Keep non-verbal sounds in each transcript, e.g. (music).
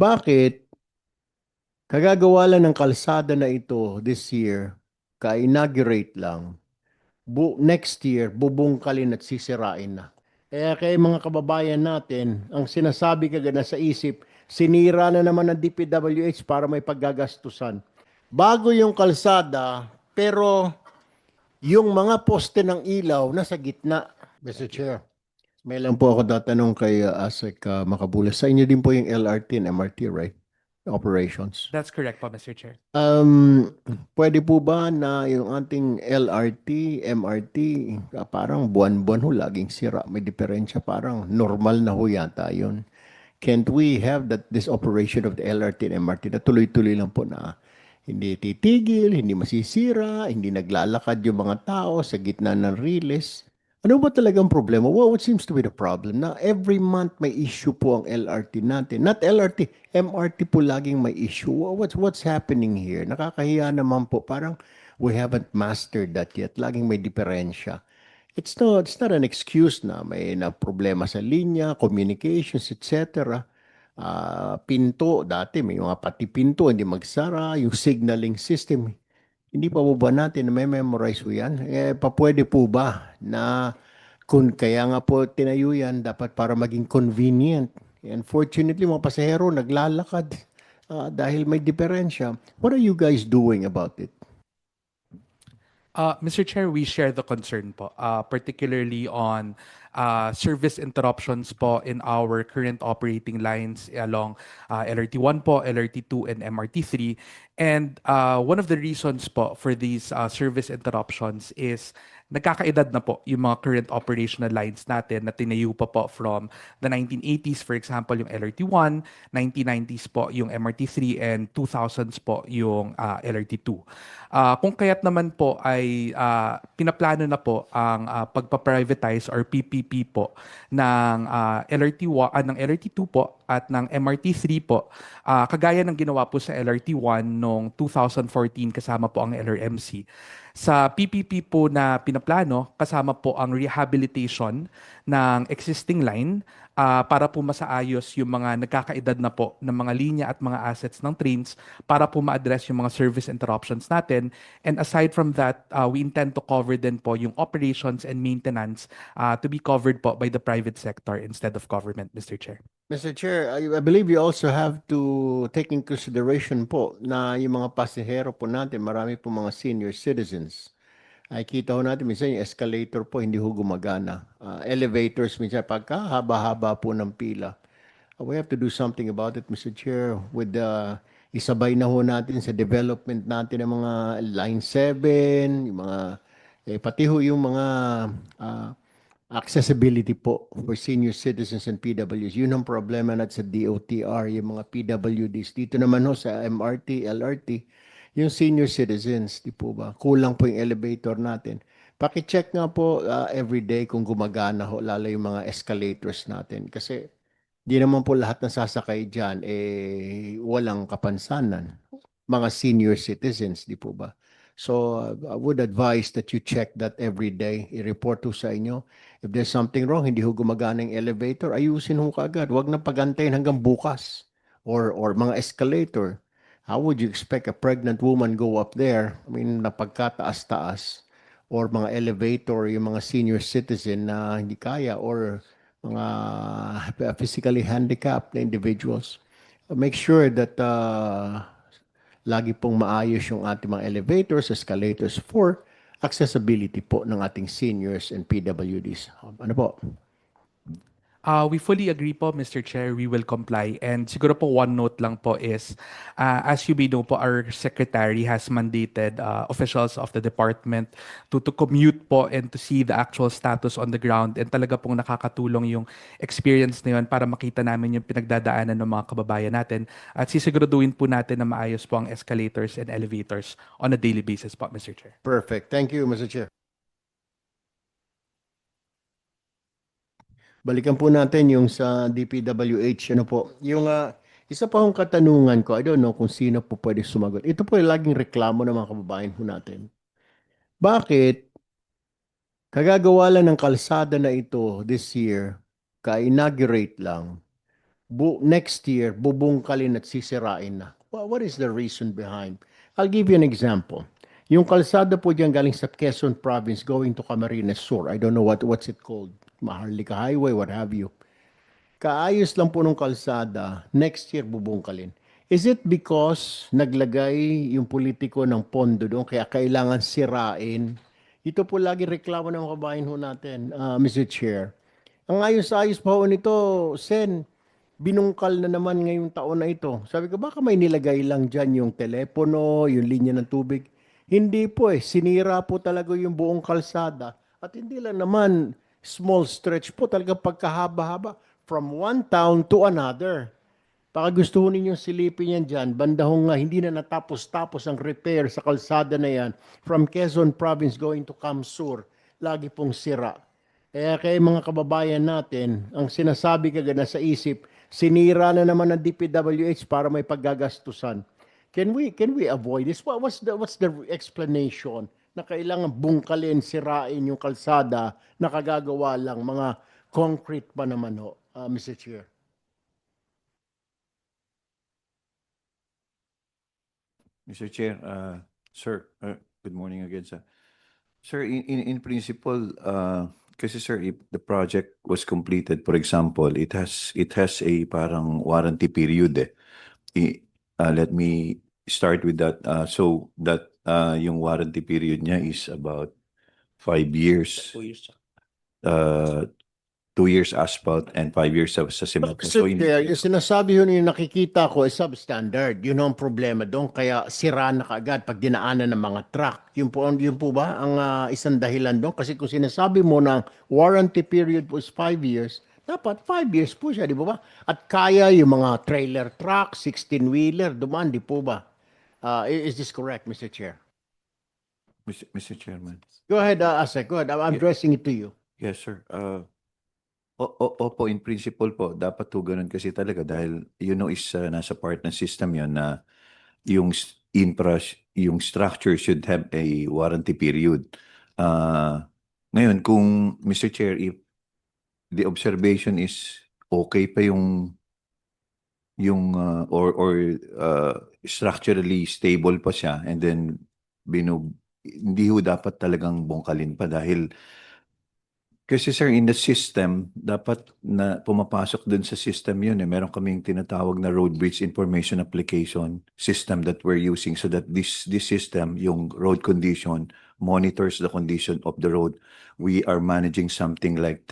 Bakit kagagawa lang ng kalsada na ito this year, ka-inaugurate lang, bu next year, bubungkalin at sisirain na. Kaya kay mga kababayan natin, ang sinasabi kagad na sa isip, sinira na naman ng DPWH para may paggagastusan. Bago yung kalsada, pero yung mga poste ng ilaw nasa gitna. Mr. Chair, may lang po ako tatanong kay uh, Asek uh, Makabulas. Sa inyo din po yung LRT and MRT, right? Operations. That's correct po, Mr. Chair. Um, pwede po ba na yung ating LRT, MRT, ah, parang buwan-buwan ho laging sira, may diferensya, parang normal na ho yata yun. Can't we have that this operation of the LRT and MRT na tuloy-tuloy lang po na hindi titigil, hindi masisira, hindi naglalakad yung mga tao sa gitna ng riles? Ano ba talagang problema? Well, what seems to be the problem? Na every month may issue po ang LRT natin. Not LRT, MRT po laging may issue. Wha- What's, what's happening here? Nakakahiya naman po. Parang we haven't mastered that yet. Laging may diferensya. It's not, it's not an excuse na may na problema sa linya, communications, etc. Ah, pinto, dati may mga pati pinto, hindi magsara. Yung signaling system, hindi pa po ba natin na may memorize po yan? Eh, pa pwede po ba na kung kaya nga po tinayo yan, dapat para maging convenient. Unfortunately, mga pasahero naglalakad (laughs) ah, dahil may diferensya. What are you guys doing about it? Uh, Mr. Chair, we share the concern po, uh, particularly on uh, service interruptions po in our current operating lines along uh, LRT1 po, LRT2, and MRT3. And uh, one of the reasons po for these uh, service interruptions is nagkakaedad na po yung mga current operational lines natin na tinayo pa po from the 1980s, for example, yung LRT1, 1990s po yung MRT3, and 2000s po yung uh, LRT2. Ah, kung kaya't naman po ay ah, pinaplano na po ang ah, pagpa-privatize or PPP po ng ah, LRT1 ah, ng LRT2 po at ng MRT3 po ah, kagaya ng ginawa po sa LRT1 noong 2014 kasama po ang LRMC. Sa PPP po na pinaplano kasama po ang rehabilitation ng existing line ah, para po masaayos yung mga nagkakaedad na po ng mga linya at mga assets ng trains para po ma-address yung mga service interruptions natin. And aside from that, uh, we intend to cover din po yung operations and maintenance uh, to be covered po by the private sector instead of government, Mr. Chair. Mr. Chair, I, I believe you also have to take in consideration po na yung mga pasahero po natin, marami po mga senior citizens. Ay kita ho natin minsan yung escalator po hindi ho gumagana. Ah, elevators minsan pagka haba-haba po ng pila. Uh, we have to do something about it, Mr. Chair, with the isabay na ho natin sa development natin ng mga Line 7, yung mga eh, pati ho yung mga ah, accessibility po for senior citizens and PWs. Yun ang problema natin sa DOTR, yung mga PWDs. Dito naman ho sa MRT, LRT, yung senior citizens, di po ba? Kulang po yung elevator natin. Paki-check nga po uh, every day kung gumagana ho, lalo yung mga escalators natin. Kasi di naman po lahat ng sasakay dyan, eh, walang kapansanan. Mga senior citizens, di po ba? So, uh, I would advise that you check that every day. I-report ho sa inyo. If there's something wrong, hindi ho gumagana yung elevator, ayusin ho kaagad. Huwag na pagantayin hanggang bukas. Or, or mga escalator. How would you expect a pregnant woman go up there? I mean, napagkataas-taas. Or mga elevator, yung mga senior citizen na hindi kaya. Or mga physically handicapped individuals. Make sure that uh, lagi pong maayos yung ating mga elevators, escalators for accessibility po ng ating seniors and PWDs. Ano po? Uh, we fully agree po, Mr. Chair. We will comply. And siguro po one note lang po is, uh, as you may know po, our secretary has mandated uh, officials of the department to, to commute po and to see the actual status on the ground. And talaga pong nakakatulong yung experience na yun para makita namin yung pinagdadaanan ng mga kababayan natin. At sisiguraduhin po natin na maayos po ang escalators and elevators on a daily basis po, Mr. Chair. Perfect. Thank you, Mr. Chair. Balikan po natin yung sa DPWH. Ano po? Yung ah, isa pa akong katanungan ko, I don't know kung sino po pwede sumagot. Ito po yung laging reklamo ng mga kababayan po natin. Bakit kagagawa lang ng kalsada na ito this year, ka-inaugurate lang, bu- next year, bubungkalin at sisirain na. Wha- what is the reason behind? I'll give you an example. Yung kalsada po dyan galing sa Quezon Province going to Camarines Sur. I don't know what what's it called. Maharlika Highway, what have you. Kaayos lang po ng kalsada, next year bubungkalin. Is it because naglagay yung politiko ng pondo doon kaya kailangan sirain? Ito po lagi reklamo ng kabayan ho natin, uh, Mr. Chair. Ang ayos-ayos pa ho nito, Sen, binungkal na naman ngayong taon na ito. Sabi ko, baka may nilagay lang dyan yung telepono, yung linya ng tubig. Hindi po eh, sinira po talaga yung buong kalsada. At hindi lang naman small stretch po, talaga pagkahaba-haba from one town to another. Baka gusto ninyong silipin yan dyan, bandahong nga hindi na natapos-tapos ang repair sa kalsada na yan from Quezon Province going to Kamsur. Lagi pong sira. Kaya kay mga kababayan natin, ang sinasabi kagad na sa isip, sinira na naman ng DPWH para may paggagastusan. Can we can we avoid this? What, what's the what's the explanation na kailangan bungkalin, sirain yung kalsada na kagagawa lang mga concrete pa naman ho, uh, Mr. Chair? Mr. Chair, uh, sir, uh, good morning again, sir. Sir, in, in, in principle, uh, kasi sir, if the project was completed, for example, it has, it has a parang warranty period eh. I- uh, let me start with that. Uh, so that, uh, yung warranty period niya is about five years. Uh, two years asphalt and five years sa, sa cement. Sir, in- Chair, yung sinasabi yun yung nakikita ko ay substandard. Yun ang problema doon. Kaya sira na kaagad pag dinaanan ng mga truck. Yun po, yun po ba ang ah, isang dahilan doon? Kasi kung sinasabi mo na warranty period po is five years, dapat five years po siya, di ba ba? At kaya yung mga trailer truck, 16-wheeler, dumaan, di po ba? I- is this correct, Mr. Chair? Mr. Mr. Chairman. Go ahead, uh, Asek. Go ahead. I'm I'm Yeah. addressing it to you. Yes, sir. Uh, o- o- opo, in principle po, dapat po ganun kasi talaga dahil you know is uh, nasa part ng system yon na yung s- infra, yung structure should have a warranty period. Uh, ngayon, kung Mr. Chair, if the observation is okay pa yung yung uh, or or uh, structurally stable pa siya and then binug hindi ho dapat talagang bungkalin pa dahil kasi sir, in the system, dapat na pumapasok dun sa system yun eh. Meron kaming tinatawag na road bridge information application system that we're using so that this this system, yung road condition, monitors the condition of the road. We are managing something like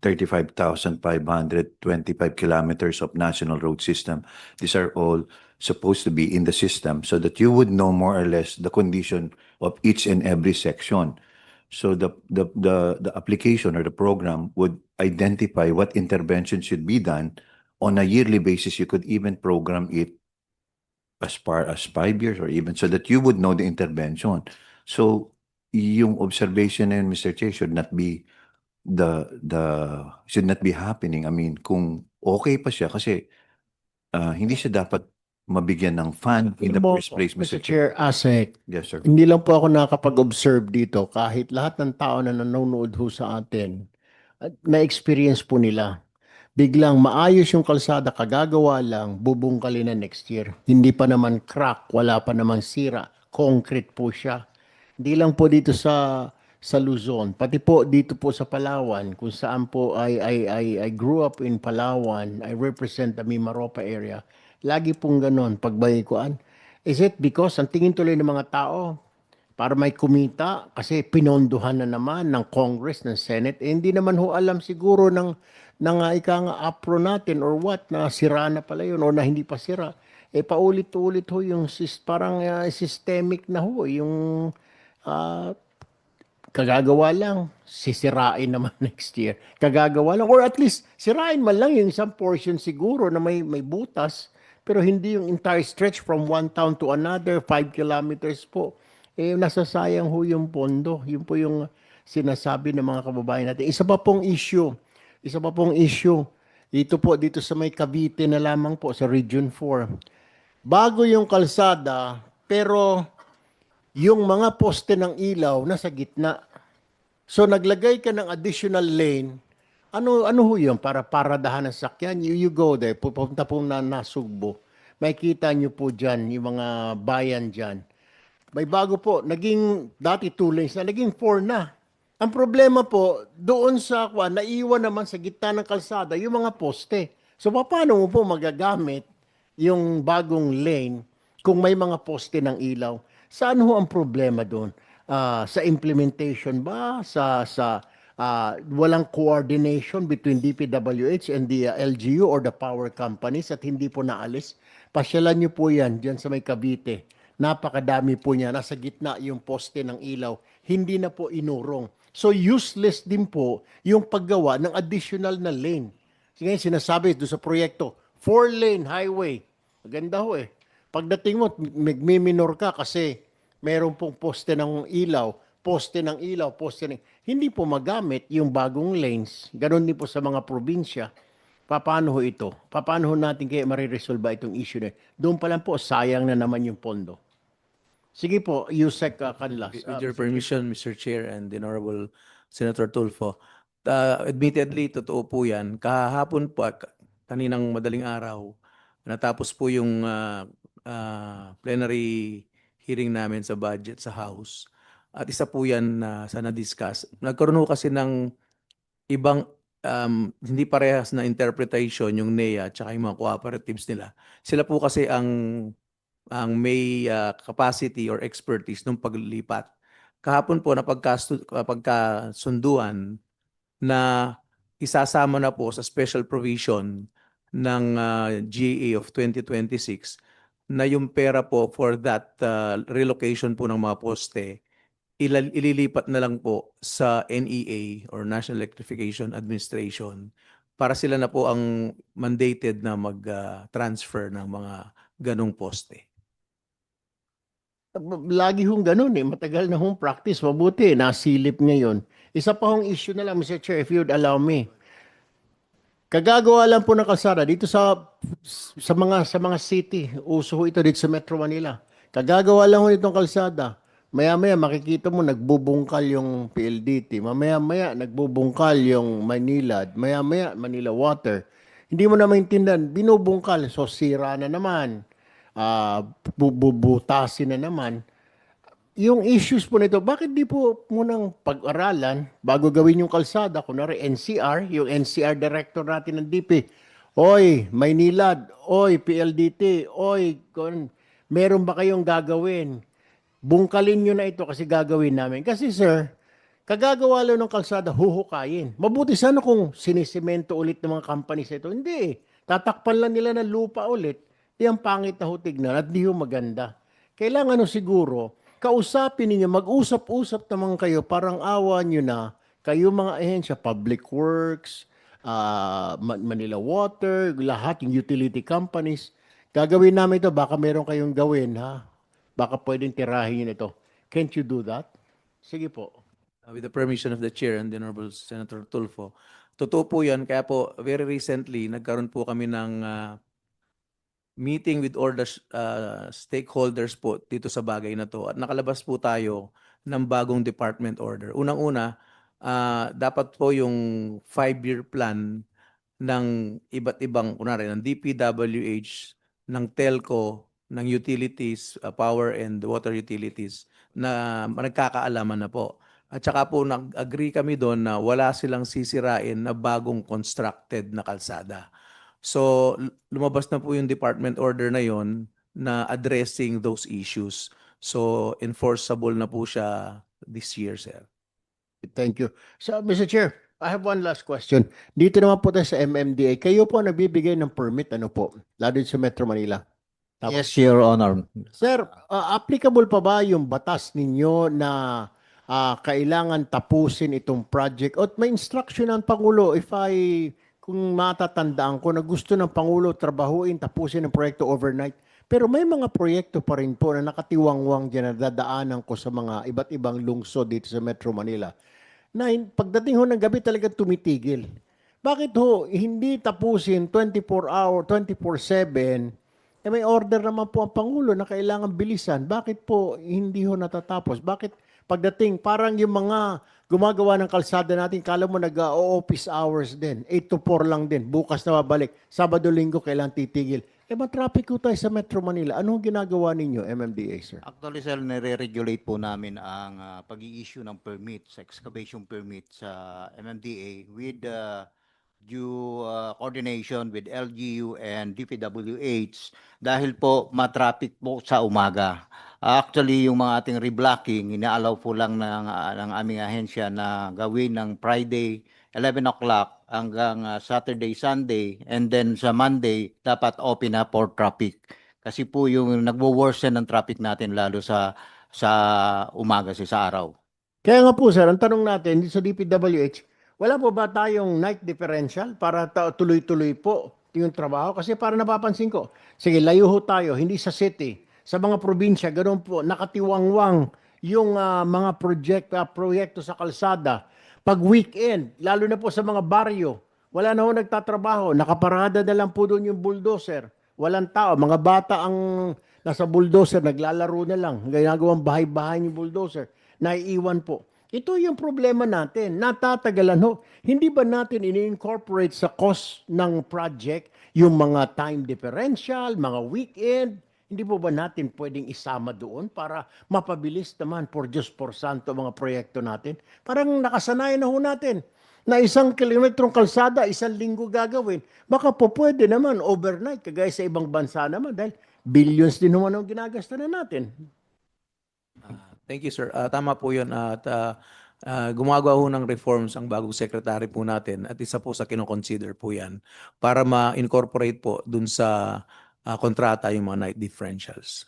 35,525 kilometers of national road system. These are all supposed to be in the system so that you would know more or less the condition of each and every section. So the, the, the, the application or the program would identify what intervention should be done. On a yearly basis, you could even program it as far as five years or even so that you would know the intervention. So yung observation na yun, Mr. Chair, should not be the, the, should not be happening. I mean, kung okay pa siya kasi ah, hindi siya dapat mabigyan ng fund in the Mo- first place, Mr. Mr. Chair. Chair, Asek, Yes, sir. Hindi lang po ako nakakapag-observe dito kahit lahat ng tao na nanonood ho sa atin, at na-experience po nila. Biglang maayos yung kalsada, kagagawa lang, bubungkalin na next year. Hindi pa naman crack, wala pa naman sira. Concrete po siya. Hindi lang po dito sa sa Luzon, pati po dito po sa Palawan, kung saan po I, I, I, I grew up in Palawan, I represent the Mimaropa area. Lagi pong ganon, pagbayikuan. Is it because ang tingin tuloy ng mga tao, para may kumita kasi pinondohan na naman ng Congress, ng Senate, eh, hindi naman ho alam siguro ng, ng uh, ika nga APRO natin or what, na sira na pala yun or na hindi pa sira. Eh paulit-ulit ho yung sis, parang uh, systemic na ho, yung ah, kagagawa lang, sisirain naman (laughs) next year. Kagagawa lang, or at least sirain man lang yung isang portion siguro na may, may butas, pero hindi yung entire stretch from one town to another, five kilometers po. Eh, nasasayang ho yung pondo. Yun po yung sinasabi ng mga kababayan natin. Isa pa pong issue, isa pa pong issue, dito po, dito sa may Cavite na lamang po, sa Region 4. Bago yung kalsada, pero yung mga poste ng ilaw nasa gitna. So naglagay ka ng additional lane Ano ano ho 'yun para paradahan ng sakyan? You, you go there, pupunta po na Nasugbo. Makikita niyo po diyan yung mga bayan diyan. May bago po, naging dati two lanes na, naging four na. Ang problema po, doon sa kwa, naiwan naman sa gitna ng kalsada yung mga poste. So paano mo po magagamit yung bagong lane kung may mga poste ng ilaw? Saan ho ang problema doon? Ah, sa implementation ba? Sa sa ah, walang coordination between DPWH and the ah, LGU or the power companies at hindi po naalis? Pasyalan niyo po yan dyan sa may Cavite. Napakadami po niya. Nasa gitna yung poste ng ilaw. Hindi na po inurong. So useless din po yung paggawa ng additional na lane. Ngayon sinasabi doon sa proyekto, four lane highway. Maganda ho eh. Pagdating mo, magmiminor ka kasi meron pong poste ng ilaw, poste ng ilaw, poste ng... Hindi po magamit yung bagong lanes. Ganon din po sa mga probinsya. Paano ho ito? Paano ho natin kaya mariresolve itong issue na? Doon pa lang po, sayang na naman yung pondo. Sige po, Yusek uh, Canlas. With your permission, Mr. Chair and the Honorable Senator Tulfo. Uh, admittedly, totoo po yan. Kahapon po, kaninang madaling araw, natapos po yung ah, ah, plenary hearing namin sa budget sa House. At isa po yan na sana discuss. Nagkaroon ho kasi ng ibang um, hindi parehas na interpretation yung NEA at yung mga cooperatives nila. Sila po kasi ang ang may ah, capacity or expertise nung paglipat. Kahapon po napagkasunduan na isasama na po sa special provision ng ah, GA of 2026 na yung pera po for that ah, relocation po ng mga poste ilal- ililipat na lang po sa NEA or National Electrification Administration para sila na po ang mandated na mag-transfer ng mga ganong poste. Lagi hong ganun eh. Matagal na hong practice. Mabuti, nasilip ngayon. Isa pa hong issue na lang, Mr. Chair, if you'd allow me. Kagagawa lang po ng kalsada dito sa sa mga sa mga city. Uso ito dito sa Metro Manila. Kagagawa lang ho itong kalsada. Maya-maya makikita mo nagbubungkal yung PLDT. Mamaya-maya nagbubungkal yung Manila. Maya-maya Manila Water. Hindi mo na maintindihan, binubungkal. So sira na naman. Ah, bubutasin na naman yung issues po nito, bakit di po munang pag-aralan bago gawin yung kalsada? Kunwari NCR, yung NCR director natin ng DP, Oy, Maynilad, oy, PLDT, oy, kun, meron ba kayong gagawin? Bungkalin nyo na ito kasi gagawin namin. Kasi sir, kagagawa lang ng kalsada, huhukayin. Mabuti sana kung sinisemento ulit ng mga companies ito. Hindi. Tatakpan lang nila ng lupa ulit. Di ang pangit na ho tignan at di ho maganda. Kailangan no siguro, kausapin ninyo, mag-usap-usap naman kayo, parang awa nyo na, kayo mga ahensya, Public Works, Ma- Manila Water, lahat, yung utility companies, gagawin namin ito, baka meron kayong gawin, ha? Baka pwedeng tirahin ito. Can't you do that? Sige po. Uh, With the permission of the Chair and the Honorable Senator Tulfo. Totoo po yan. Kaya po, very recently, nagkaroon po kami ng ah, meeting with all the uh, stakeholders po dito sa bagay na to. At nakalabas po tayo ng bagong department order. Unang-una, ah, dapat po yung five-year plan ng iba't ibang, kunwari, ng DPWH, ng telco, ng utilities, uh, power and water utilities na nagkakaalaman na po. At saka po nag-agree kami doon na wala silang sisirain na bagong constructed na kalsada. So lumabas na po yung department order na yon na addressing those issues. So enforceable na po siya this year, sir. Thank you. So, Mr. Chair, I have one last question. Dito naman po tayo sa MMDA. Kayo po ang nagbibigay ng permit, ano po? Lalo sa Metro Manila. Tama. Yes, Your Honor. Sir, uh, applicable pa ba yung batas ninyo na ah, kailangan tapusin itong project? At may instruction ng Pangulo, if I, kung matatandaan ko, na gusto ng Pangulo trabahuin, tapusin ang proyekto overnight. Pero may mga proyekto pa rin po na nakatiwangwang dyan na dadaanan ko sa mga iba't ibang lungsod dito sa Metro Manila. Na pagdating ho ng gabi talaga tumitigil. Bakit ho hindi tapusin 24 hour, 24/7 eh may order naman po ang Pangulo na kailangan bilisan. Bakit po hindi ho natatapos? Bakit Pagdating, parang yung mga gumagawa ng kalsada natin, kala mo nag-office hours din. 8 to 4 lang din. Bukas na babalik. Sabado, linggo, kailan titigil. Eh, matraffic ko tayo sa Metro Manila. Anong ginagawa ninyo, MMDA, sir? Actually, sir, nire-regulate po namin ang ah, pag-i-issue ng permits, excavation permit sa MMDA with uh, due ah, coordination with LGU and DPWH dahil po matraffic po sa umaga. Actually, yung mga ating reblocking, inaalaw po lang ng, ah, ng aming ahensya na gawin ng Friday 11 o'clock hanggang ah, Saturday, Sunday, and then sa Monday, dapat open na for traffic. Kasi po yung nagwo-worsen ng traffic natin lalo sa sa umaga sa sa araw. Kaya nga po, sir, ang tanong natin sa DPWH, wala po ba tayong night differential para tuloy-tuloy po yung trabaho? Kasi para napapansin ko, sige, layo ho tayo, hindi sa city. Sa mga probinsya, ganun po, nakatiwangwang yung ah, mga project, ah, proyekto sa kalsada. Pag weekend, lalo na po sa mga baryo, wala na ho nagtatrabaho, nakaparada na lang po doon yung bulldozer. Walang tao, mga bata ang nasa bulldozer, naglalaro na lang, ginagawang bahay-bahay yung bulldozer, naiiwan po. Ito yung problema natin, natatagalan ho. Hindi ba natin ini-incorporate sa cost ng project yung mga time differential, mga weekend? Hindi po ba natin pwedeng isama doon para mapabilis naman por Diyos por Santo mga proyekto natin? Parang nakasanayan na ho natin na isang kilometrong kalsada, isang linggo gagawin. Baka po pwede naman overnight, kagaya sa ibang bansa naman dahil billions din naman ang ginagasta na natin. Ah, Thank you, sir. Ah, tama po yun. At ah, ah, gumagawa ho ng reforms ang bagong secretary po natin at isa po sa kinoconsider po yan para ma-incorporate po dun sa ah, kontrata yung mga night differentials.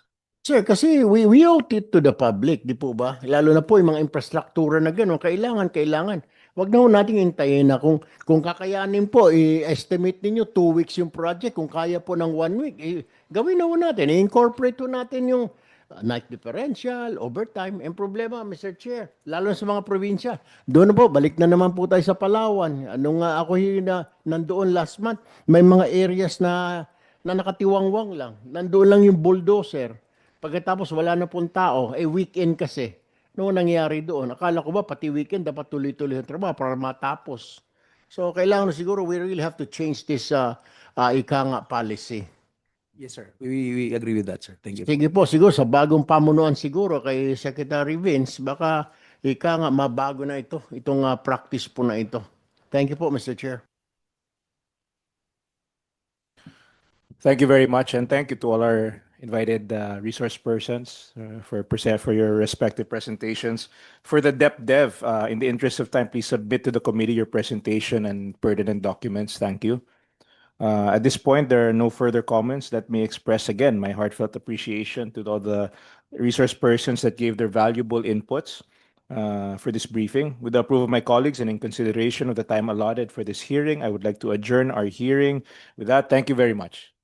Sir, kasi we, we owe it to the public, di po ba? Lalo na po yung mga infrastruktura na gano'n, kailangan, kailangan. Wag na ho natin hintayin na kung, kung kakayanin po, i-estimate ninyo two weeks yung project. Kung kaya po ng one week, eh, gawin na ho natin. I-incorporate ho natin yung uh, night differential, overtime. Ang problema, Mr. Chair, lalo sa mga probinsya. Doon po, balik na naman po tayo sa Palawan. Nung uh, ako na, nandoon last month, may mga areas na, na nakatiwangwang lang. Nandoon lang yung bulldozer. Pagkatapos wala na pong tao, eh weekend kasi. Noong nangyari doon, akala ko ba pati weekend dapat tuloy-tuloy ang trabaho para matapos. So kailangan siguro we really have to change this uh, uh, ika nga policy. Yes, sir. We, we agree with that, sir. Thank you. Sige po, siguro sa bagong pamunuan siguro kay Secretary Vince, baka ika nga mabago na ito, itong uh, practice po na ito. Thank you po, Mr. Chair. Thank you very much, and thank you to all our invited uh, resource persons uh, for for your respective presentations. For the DEP Dev, uh, in the interest of time, please submit to the committee your presentation and pertinent documents. Thank you. Uh, at this point, there are no further comments. Let me express again my heartfelt appreciation to all the resource persons that gave their valuable inputs uh, for this briefing. With the approval of my colleagues and in consideration of the time allotted for this hearing, I would like to adjourn our hearing. With that, thank you very much.